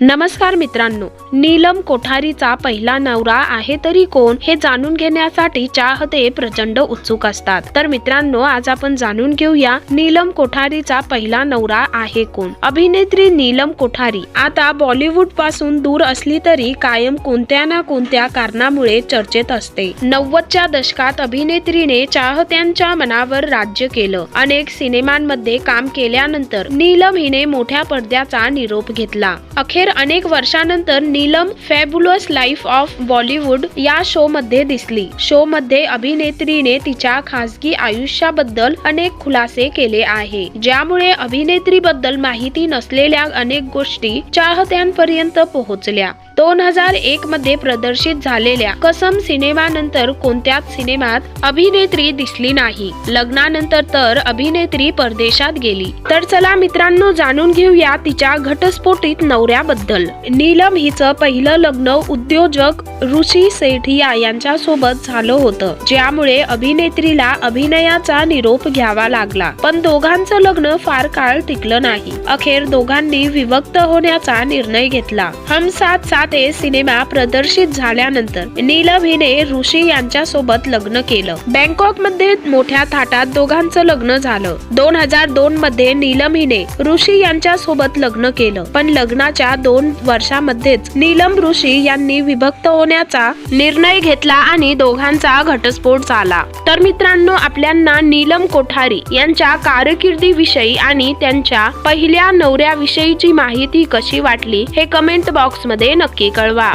नमस्कार मित्रांनो नीलम कोठारीचा पहिला नवरा आहे तरी कोण हे जाणून घेण्यासाठी चाहते प्रचंड उत्सुक असतात. तर मित्रांनो आज आपण जाणून घेऊया नीलम कोठारीचा पहिला नवरा आहे कोण. अभिनेत्री नीलम कोठारी आता बॉलिवूडपासून दूर असली तरी कायम कोणत्या ना कोणत्या कारणामुळे चर्चेत असते. नव्वदच्या दशकात अभिनेत्रीने चाहत्यांच्या मनावर राज्य केलं. अनेक सिनेमांमध्ये काम केल्यानंतर नीलम हिने मोठ्या पडद्याचा निरोप घेतला. अखेर अनेक वर्षानंतर Neelam fabulous life of Bollywood या शो मध्ये दिसली. शो मध्ये अभिनेत्रीने तिच्या खासगी आयुष्याबद्दल अनेक खुलासे केले आहे. ज्यामुळे अभिनेत्रीबद्दल माहिती नसलेल्या अनेक गोष्टी चाहत्यांपर्यंत पोहोचल्या. दोन हजार एक मध्ये प्रदर्शित झालेल्या कसम सिनेमानंतर कोणत्याच सिनेमात अभिनेत्री दिसली नाही. लग्नानंतर तर अभिनेत्री परदेशात गेली. तर चला मित्रांनो जाणून घेऊया तिच्या घटस्फोटीत नवऱ्याबद्दल. नीलम हिचं पहिलं लग्न उद्योजक ऋषी सेठिया यांच्या सोबत झालं होतं ज्यामुळे अभिनेत्रीला अभिनयाचा निरोप घ्यावा लागला. पण दोघांचं लग्न फार काळ टिकलं नाही. अखेर दोघांनी विभक्त होण्याचा निर्णय घेतला. हम साथ साथ सिनेमा प्रदर्शित झाल्यानंतर नीलम हिने ऋषी यांच्या सोबत लग्न केलं. बँकॉकमध्ये मोठ्या थाटात दोघांचं लग्न झालं. दोन हजार दोन मध्ये नीलम हिने ऋषी यांच्या सोबत लग्न केलं पण लग्नाच्या दोन वर्षामध्येच नीलम ऋषी यांनी विभक्त होण्याचा निर्णय घेतला आणि दोघांचा घटस्फोट झाला. तर मित्रांनो आपल्यांना नीलम कोठारी यांच्या कारकिर्दीविषयी आणि त्यांच्या पहिल्या नवऱ्याविषयीची माहिती कशी वाटली हे कमेंट बॉक्समध्ये नक्की कळवा.